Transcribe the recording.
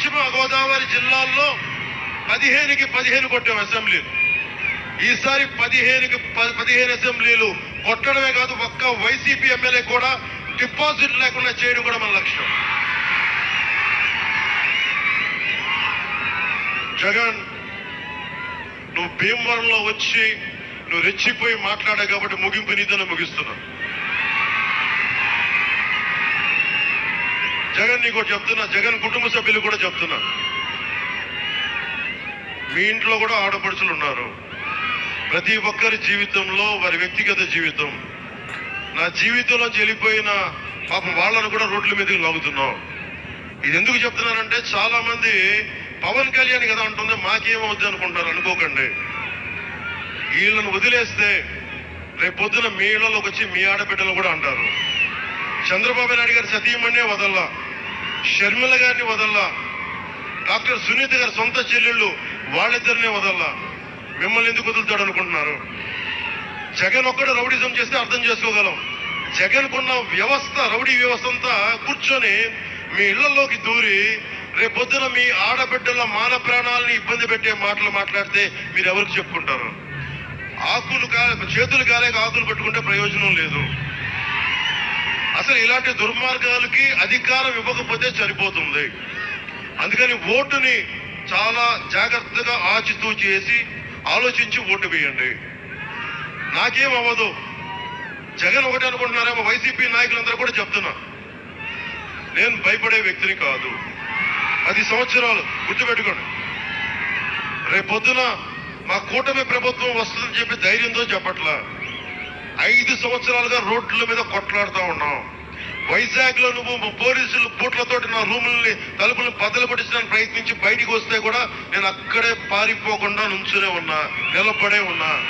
పశ్చిమ గోదావరి జిల్లాల్లో పదిహేనుకి పదిహేను కొట్టాం అసెంబ్లీలు. ఈసారి పదిహేనుకి పదిహేను అసెంబ్లీలు కొట్టడమే కాదు ఒక్క వైసీపీ ఎమ్మెల్యే కూడా డిపాజిట్ లేకుండా చేయడం కూడా మన లక్ష్యం. జగన్ నువ్వు భీమవరంలో వచ్చి నువ్వు రెచ్చిపోయి మాట్లాడా కాబట్టి ముగింపు నీతోనే ముగిస్తున్నావు జగన్ నీకు చెప్తున్నా జగన్ కుటుంబ సభ్యులు కూడా చెప్తున్నా. మీ ఇంట్లో కూడా ఆడపడుచులు ఉన్నారు. ప్రతి ఒక్కరి జీవితంలో వారి వ్యక్తిగత జీవితం. నా జీవితంలో చెల్లిపోయిన పాపం వాళ్ళను కూడా రోడ్ల మీదకి లాగుతున్నాం ఇది ఎందుకు చెప్తున్నానంటే చాలా మంది పవన్ కళ్యాణ్ కదా అంటుంది మాకేమవుద్ది అనుకుంటారు అనుకోకండి. వీళ్ళను వదిలేస్తే రేపు పొద్దున మీ ఇళ్ళలోకి వచ్చి మీ ఆడబిడ్డలు కూడా అంటారు. చంద్రబాబు నాయుడు గారి సతీమణ్ణే వదల్లా. షర్మిల గారిని వదల్లా. డాక్టర్ సునీత గారి సొంత చెల్లెళ్ళు వాళ్ళిద్దరినే వదల్లా. మిమ్మల్ని ఎందుకు వదులుతాడు అనుకుంటున్నారు? జగన్ ఒక్కడు రౌడీజం చేస్తే అర్థం చేసుకోగలం. జగన్ కున్న వ్యవస్థ రౌడీ వ్యవస్థ అంతా కూర్చొని మీ ఇళ్ళలోకి దూరి రేపొద్దున మీ ఆడబిడ్డల మాన ప్రాణాలని ఇబ్బంది పెట్టే మాటలు మాట్లాడితే మీరు ఎవరికి చెప్పుకుంటారు? ఆకులు కా చేతులు కాలేక ఆకులు పట్టుకుంటే ప్రయోజనం లేదు. అసలు ఇలాంటి దుర్మార్గాలకి అధికారం ఇవ్వకపోతే సరిపోతుంది. అందుకని ఓటుని చాలా జాగ్రత్తగా ఆచితూ చేసి ఆలోచించి ఓటు వేయండి. నాకేం అవ్వదు. జగన్ ఒకటి అనుకుంటున్నారేమో వైసీపీ నాయకులందరూ కూడా చెప్తున్నా. నేను భయపడే వ్యక్తిని కాదు. పది సంవత్సరాలు గుర్తుపెట్టుకోండి. రేపొద్దున మా కూటమి ప్రభుత్వం వస్తుందని చెప్పి ధైర్యంతో చెప్పట్లా. ఐదు సంవత్సరాలుగా రోడ్ల మీద కొట్లాడుతూ ఉన్నాం. వైజాగ్లో నువ్వు పోలీసులు బూట్లతోటి నా రూముల్ని తలుపులు పదలు కొట్టించడానికి ప్రయత్నించి బయటికి వస్తే కూడా నేను అక్కడే పారిపోకుండా నుంచునే ఉన్నా నిలబడే ఉన్నా.